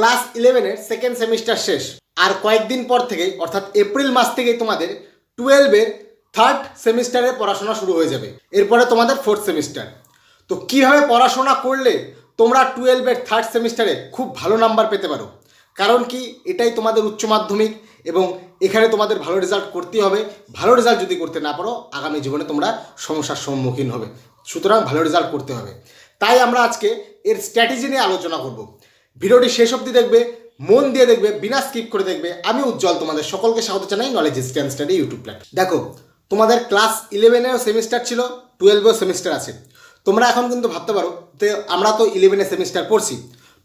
Class ইলেভেনের second semester শেষ। আর কয়েকদিন পর থেকেই, অর্থাৎ এপ্রিল মাস থেকেই তোমাদের টুয়েলভের থার্ড সেমিস্টারের পড়াশোনা শুরু হয়ে যাবে। এরপরে তোমাদের ফোর্থ সেমিস্টার তো কীভাবে পড়াশোনা করলে তোমরা টুয়েলভের থার্ড সেমিস্টারে খুব ভালো নাম্বার পেতে পারো? কারণ কি, এটাই তোমাদের উচ্চ মাধ্যমিক এবং এখানে তোমাদের ভালো রেজাল্ট করতেই হবে। ভালো রেজাল্ট যদি করতে না পারো, আগামী জীবনে তোমরা সমস্যার সম্মুখীন হবে। সুতরাং ভালো রেজাল্ট করতে হবে। তাই আমরা আজকে এর স্ট্র্যাটেজি নিয়ে আলোচনা করব। ভিডিওটি শেষ অবধি দেখবে, মন দিয়ে দেখবে, বিনা স্কিপ করে দেখবে। আমি উজ্জ্বল, তোমাদের সকলকে স্বাগত জানাই নলেজ স্ট্যান্ড স্টাডি ইউটিউব প্ল্যাট দেখো, তোমাদের ক্লাস ইলেভেনেরও সেমিস্টার ছিল টুয়েলভেও সেমিস্টার আছে। তোমরা এখন কিন্তু ভাবতে পারো যে আমরা তো ইলেভেনের সেমিস্টার পড়ছি।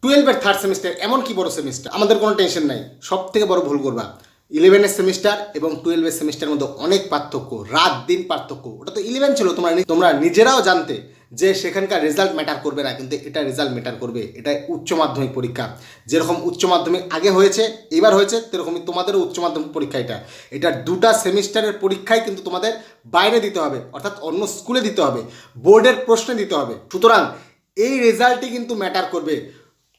টুয়েলভের থার্ড সেমিস্টার এমন কি বড় সেমিস্টার আমাদের কোনো টেনশন নাই। সব থেকে বড় ভুল করবা। ইলেভেনের সেমিস্টার এবং টুয়েলভের সেমিস্টারের মধ্যে অনেক পার্থক্য, রাত দিন পার্থক্য। ওটা তো ইলেভেন ছিল, তোমরা তোমরা নিজেরাও জানতে যে সেখানকার রেজাল্ট ম্যাটার করবে না, কিন্তু এটা রেজাল্ট ম্যাটার করবে। এটা উচ্চ মাধ্যমিক পরীক্ষা। যেরকম উচ্চ মাধ্যমিক আগে হয়েছে, এবার হয়েছে সেরকমই তোমাদেরও উচ্চ মাধ্যমিক পরীক্ষা এটা। এটা দুটা সেমিস্টারের পরীক্ষায় কিন্তু তোমাদের বাইরে দিতে হবে, অর্থাৎ অন্য স্কুলে দিতে হবে। বোর্ডের প্রশ্নে দিতে হবে। সুতরাং এই রেজাল্টই কিন্তু ম্যাটার করবে।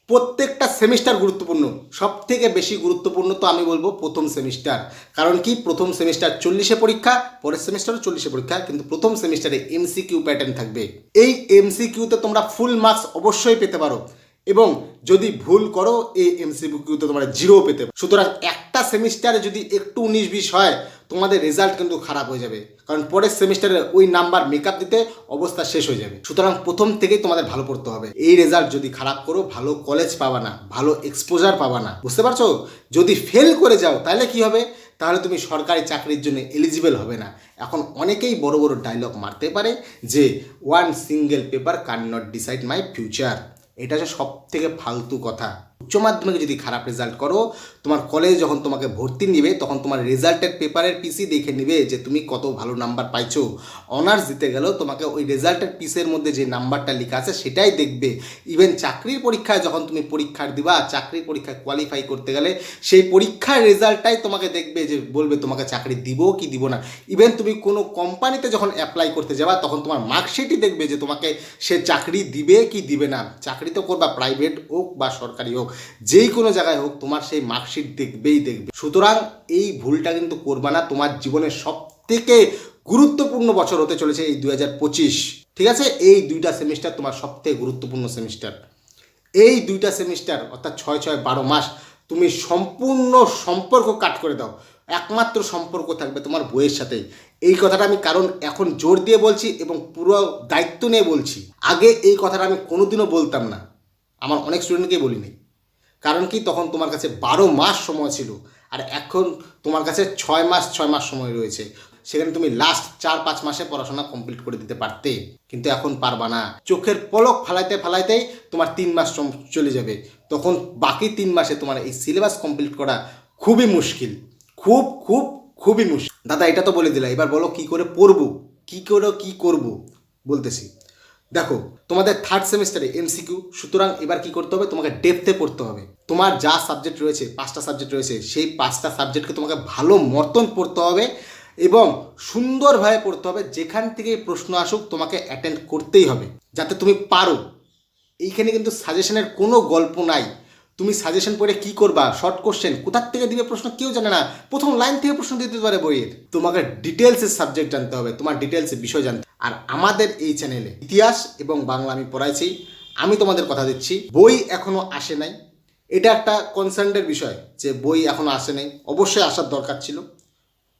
প্রত্যেকটা সেমিস্টার গুরুত্বপূর্ণ। সব থেকে বেশি গুরুত্বপূর্ণ তো আমি বলব প্রথম সেমিস্টার। কারণ কি? প্রথম সেমিস্টার চল্লিশে পরীক্ষা, পরের সেমিস্টারও চল্লিশে পরীক্ষা, কিন্তু প্রথম সেমিস্টারে এমসিকিউ প্যাটার্ন থাকবে। এই এমসিকিউতে তোমরা ফুল মার্কস অবশ্যই পেতে পারো। এবং যদি ভুল করো, এই এমসিকিউতে তোমরা জিরো পেতে পারো। সুতরাং একটা সেমিস্টারে যদি একটু উনিশ বিশ হয় তোমাদের রেজাল্ট কিন্তু খারাপ হয়ে যাবে। কারণ পরের সেমিস্টারে ওই নাম্বার মেকআপ দিতে অবস্থা শেষ হয়ে যাবে। সুতরাং প্রথম থেকেই তোমাদের ভালো পড়তে হবে। এই রেজাল্ট যদি খারাপ করো, ভালো কলেজ পাবা না, ভালো এক্সপোজার পাবা না। বুঝতে পারছ? যদি ফেল করে যাও, তাহলে কি হবে? তাহলে তুমি সরকারি চাকরির জন্য এলিজিবল হবে না। এখন অনেকেই বড় বড় ডায়লগ মারতে পারে যে one single paper can not decide my future এটা হচ্ছে সব থেকে ফালতু কথা। উচ্চ মাধ্যমিকে যদি খারাপ রেজাল্ট করো, তোমার কলেজ যখন তোমাকে ভর্তি নিবে, তখন তোমার রেজাল্টের পেপারের পিসি দেখে নিবে যে তুমি কত ভালো নাম্বার পাইছো। অনার্স দিতে গেলেও তোমাকে ওই রেজাল্টের পিসের মধ্যে যে নাম্বারটা লেখা আছে, সেটাই দেখবে। ইভেন চাকরির পরীক্ষায় যখন তুমি পরীক্ষার দিবা, চাকরির পরীক্ষায় কোয়ালিফাই করতে গেলে, সেই পরীক্ষার রেজাল্টটাই তোমাকে দেখবে যে বলবে, তোমাকে চাকরি দিব কি দিব না। ইভেন তুমি কোনো কোম্পানিতে যখন অ্যাপ্লাই করতে যাবা, তখন তোমার মার্কশিটই দেখবে যে তোমাকে সে চাকরি দিবে কি দিবে না। চাকরি তো করবা প্রাইভেট হোক বা সরকারি হোক। যেই কোনো জায়গায় হোক, তোমার সেই মার্কশিট দেখবেই দেখবে। সুতরাং এই ভুলটা কিন্তু করবা না, তোমার জীবনের সব থেকে গুরুত্বপূর্ণ বছর হতে চলেছে এই দুই হাজার পঁচিশ। ঠিক আছে? এই দুইটা সেমিস্টার তোমার সব থেকে গুরুত্বপূর্ণ সেমিস্টার এই দুইটা সেমিস্টার অর্থাৎ ছয় ছয়, বারো মাস, তুমি সম্পূর্ণ সম্পর্ক কাট করে দাও। একমাত্র সম্পর্ক থাকবে তোমার বইয়ের সাথে এই কথাটা আমি কারণ এখন জোর দিয়ে বলছি এবং পুরো দায়িত্ব নিয়ে বলছি। আগে এই কথাটা আমি কোনোদিনও বলতাম না। আমার অনেক স্টুডেন্টকেই বলিনি। কারণ কি? তখন তোমার কাছে বারো মাস সময় ছিল আর এখন তোমার কাছে ছয় মাস ছয় মাস সময় রয়েছে। সেখানে তুমি লাস্ট চার, পাঁচ মাসে পড়াশোনা কমপ্লিট করে দিতে পারতে। কিন্তু এখন পারবা না। চোখের পলক ফালাইতে, ফালাইতেই তোমার তিন মাস চলে যাবে। তখন বাকি তিন মাসে তোমার এই সিলেবাস কমপ্লিট করা খুবই মুশকিল। খুব খুব, খুবই মুশকিল। দাদা, এটা তো বলে দিলা। এবার বলো কি করে পড়ব? কি করে, কি করব? বলতেছি। দেখো, তোমাদের থার্ড সেমিস্টারে এমসিকিউ সুতরাং এবার কি করতে হবে? তোমাকে ডেপথে পড়তে হবে। তোমার যা সাবজেক্ট রয়েছে, পাঁচটা সাবজেক্ট রয়েছে, সেই পাঁচটা সাবজেক্টকে তোমাকে ভালো মতন পড়তে হবে এবং সুন্দরভাবে পড়তে হবে। যেখান থেকে প্রশ্ন আসুক, তোমাকে অ্যাটেন্ড করতেই হবে, যাতে তুমি পারো। এইখানে কিন্তু সাজেশনের কোনো গল্প নাই। তুমি সাজেশন পড়ে কি করবা? শর্ট কোশ্চেন কোথার থেকে দিবে প্রশ্ন কেউ জানে না। প্রথম লাইন থেকে প্রশ্ন দিতে পারে বইয়ের। তোমাকে ডিটেলসের সাবজেক্ট জানতে হবে, তোমার ডিটেলসের বিষয় জানতে আর আমাদের এই চ্যানেলে ইতিহাস এবং বাংলা আমি পড়াইছি, আমি তোমাদের কথা দিচ্ছি, বই এখনও আসে নাই। এটা একটা কনসার্নের বিষয় যে বই এখনও আসে নাই। অবশ্যই আসার দরকার ছিল,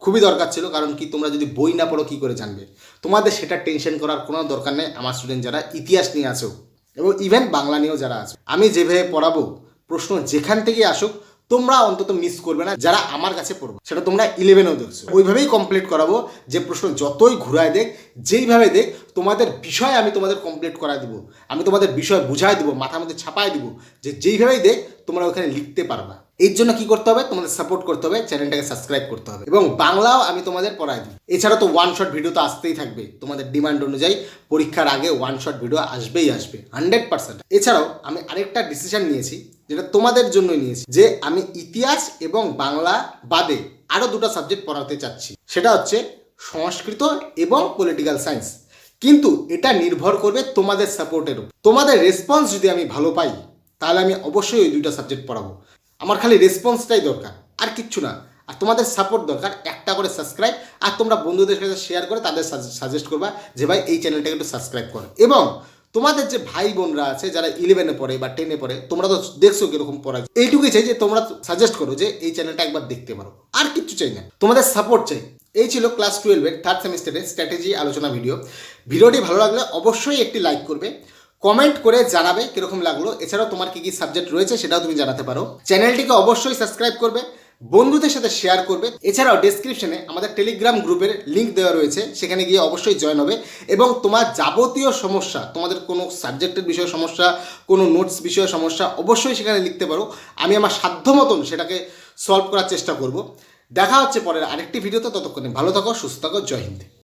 খুবই দরকার ছিল, কারণ কি তোমরা যদি বই না পড়ো, কী করে জানবে? তোমাদের সেটা টেনশন করার কোনো দরকার নেই, আমার স্টুডেন্ট যারা ইতিহাস নিয়ে আসো এবং ইভেন বাংলা নিয়েও যারা আছো। আমি যেভাবে পড়াবো, প্রশ্ন যেখান থেকে আসুক তোমরা অন্তত মিস করবে না, যারা আমার কাছে পড়ব, সেটা তোমরা ইলেভেনেও দেখছ ওইভাবেই কমপ্লিট করাবো, যে প্রশ্ন যতই ঘুরায় দেখ, যেইভাবে দেখ, তোমাদের বিষয় আমি তোমাদের কমপ্লিট করায় দিব। আমি তোমাদের বিষয় বুঝাই দিব, মাথার মধ্যে ছাপায় দিব, যে যেইভাবেই দেখ, তোমরা ওখানে লিখতে পারবা। এর জন্য কি করতে হবে? তোমাদের সাপোর্ট করতে হবে চ্যানেলটাকে সাবস্ক্রাইব করতে হবে। এবং বাংলাও আমি তোমাদের পড়াই দিই এছাড়া তো ওয়ান শট ভিডিও তো আসতেই থাকবে। তোমাদের ডিমান্ড অনুযায়ী পরীক্ষার আগে ওয়ান শট ভিডিও আসবেই আসবে হান্ড্রেড পার্সেন্ট এছাড়াও আমি আরেকটা ডিসিশন নিয়েছি যেটা তোমাদের জন্যই নিয়েছি। যে আমি ইতিহাস এবং বাংলা বাদে আরও দুটো সাবজেক্ট পড়াতে চাচ্ছি। সেটা হচ্ছে সংস্কৃত এবং পলিটিক্যাল সায়েন্স কিন্তু এটা নির্ভর করবে তোমাদের সাপোর্টের উপর। তোমাদের রেসপন্স যদি আমি ভালো পাই, তাহলে আমি অবশ্যই ওই দুইটা সাবজেক্ট পড়াবো। আমার খালি রেসপন্সটাই দরকার, আর কিচ্ছু না। আর তোমাদের সাপোর্ট দরকার, একটা করে সাবস্ক্রাইব আর তোমরা বন্ধুদের সাথে শেয়ার করে তাদের সাজেস্ট করবা যে, ভাই, এই চ্যানেলটাকে একটু সাবস্ক্রাইব করো। এবং তোমাদের যে ভাই বোনরা আছে, যারা ইলেভেনে পড়ে বা টেনে পড়ে, তোমরা তো দেখছ কীরকম পড়া। এইটুকুই চাই যে তোমরা সাজেস্ট করো যে এই চ্যানেলটা একবার দেখতে পারো। আর কিচ্ছু চাই না। তোমাদের সাপোর্ট চাই। এই ছিল ক্লাস টুয়েলভের থার্ড সেমিস্টারের স্ট্র্যাটেজি আলোচনা ভিডিও ভিডিওটি ভালো লাগলে অবশ্যই একটি লাইক করবে। কমেন্ট করে জানাবে কীরকম লাগল। এছাড়াও তোমার কি কি সাবজেক্ট রয়েছে সেটাও তুমি জানাতে পারো। চ্যানেলটিকে অবশ্যই সাবস্ক্রাইব করবে। বন্ধুদের সাথে শেয়ার করবে। এছাড়াও ডেসক্রিপশনে আমাদের টেলিগ্রাম গ্রুপের লিঙ্ক দেওয়া রয়েছে, সেখানে গিয়ে অবশ্যই জয়েন হবে। এবং তোমার যাবতীয় সমস্যা, তোমাদের কোনো সাবজেক্টের বিষয়ে সমস্যা, কোনো নোটস বিষয়ে সমস্যা, অবশ্যই সেখানে লিখতে পারো। আমি আমার সাধ্য মতন সেটাকে সলভ করার চেষ্টা করব। দেখা হচ্ছে পরের আরেকটি ভিডিওতে ততক্ষণে ভালো থাকো, সুস্থ থাকো, জয় হিন্দ।